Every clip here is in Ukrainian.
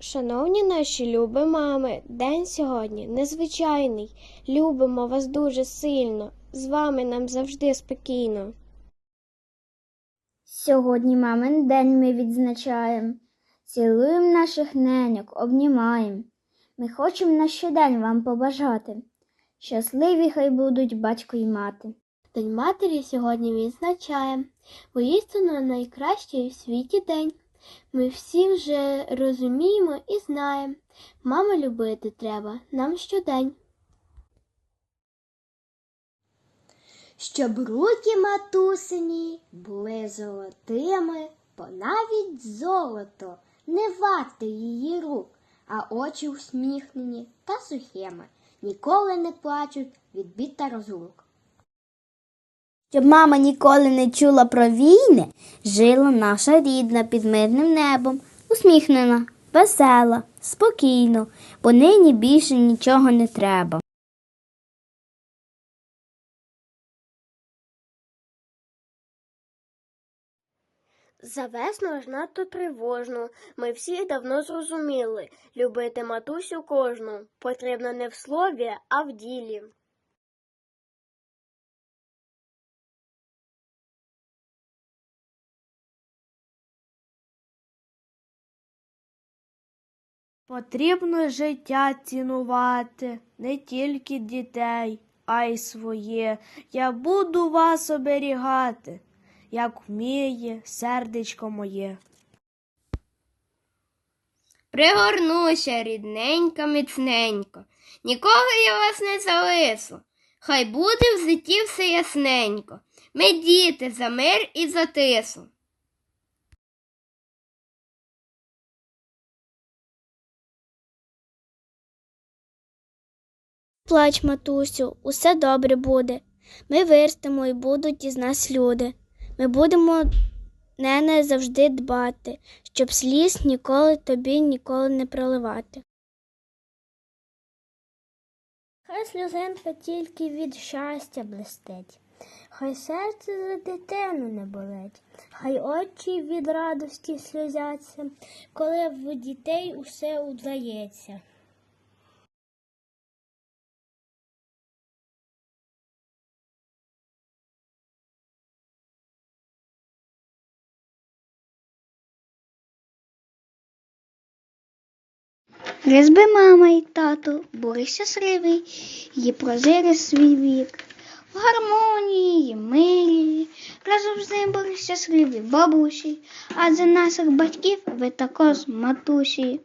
Шановні наші любі мами, день сьогодні незвичайний. Любимо вас дуже сильно. З вами нам завжди спокійно. Сьогодні мамин день ми відзначаємо. Цілуємо наших неньок, обнімаємо. Ми хочемо на щодень вам побажати. Щасливі хай будуть батько й мати. День матері сьогодні відзначаємо. Воістину найкращий у світі день. Ми всі вже розуміємо і знаємо. Маму любити треба нам щодень. Щоб руки матусині були золотими, бо навіть золото не варте її рук, а очі усміхнені та сухими, ніколи не плачуть від бід та розлук. Щоб мама ніколи не чула про війни, жила наша рідна під мирним небом, усміхнена, весела, спокійно, бо нині більше нічого не треба. За весну ж надто тривожно. Ми всі давно зрозуміли. Любити матусю кожну потрібно не в слові, а в ділі. Потрібно життя цінувати, не тільки дітей, а й своє. Я буду вас оберігати, як вміє сердечко моє. Пригорнуся рідненько, міцненько, нікого я вас не залишу. Хай буде в житті все ясненько. Ми діти за мир і за тису. Плач, матусю, усе добре буде. Ми виростемо і будуть із нас люди. Ми будемо нене завжди дбати, щоб сліз ніколи тобі ніколи не проливати. Хай сльозинка тільки від щастя блистить, хай серце за дитину не болить, хай очі від радості сльозяться, коли в дітей усе удається. Різьби мама і тато, були щасливий, її прожили свій вік. В гармонії, мирі, разом з ним були щасливі бабусі, а за наших батьків ви також матусі.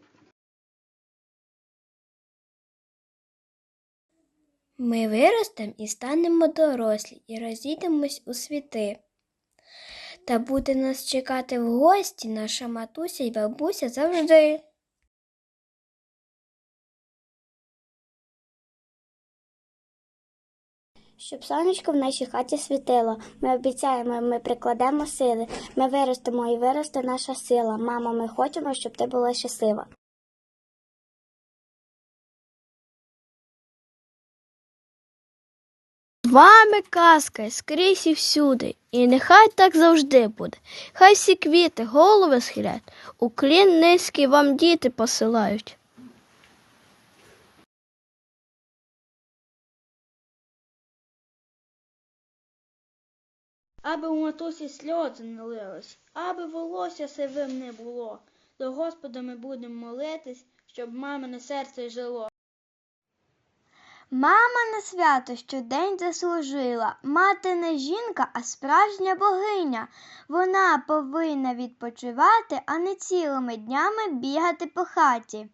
Ми виростемо і станемо дорослі, і розійдемось у світи. Та буде нас чекати в гості наша матуся і бабуся завжди. Щоб сонечко в нашій хаті світило, ми обіцяємо, ми прикладемо сили, ми виростемо і виросте наша сила. Мамо, ми хочемо, щоб ти була щаслива. Вами казка скрізь і всюди, і нехай так завжди буде. Хай всі квіти голови схилять, уклін низький вам діти посилають. Аби у матусі сльози не лились, аби волосся сивим не було. До Господа ми будемо молитись, щоб мамине серце жило. Мама на свято щодень заслужила. Мати не жінка, а справжня богиня. Вона повинна відпочивати, а не цілими днями бігати по хаті.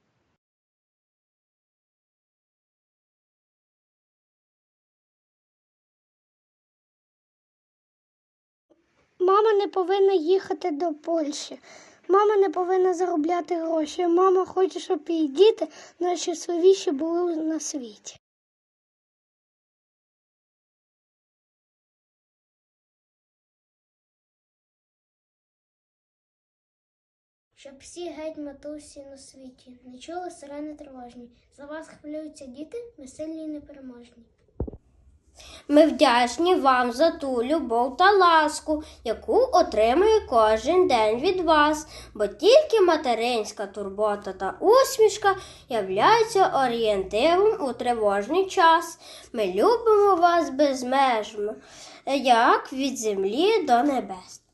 Мама не повинна їхати до Польщі. Мама не повинна заробляти гроші. Мама хоче, щоб її діти найщасливіші були на світі. Щоб всі геть матусі на світі не чули сирени тривожні. За вас хвилюються діти, сильні і непереможні. Ми вдячні вам за ту любов та ласку, яку отримує кожен день від вас, бо тільки материнська турбота та усмішка являються орієнтиром у тривожний час. Ми любимо вас безмежно, як від землі до небес.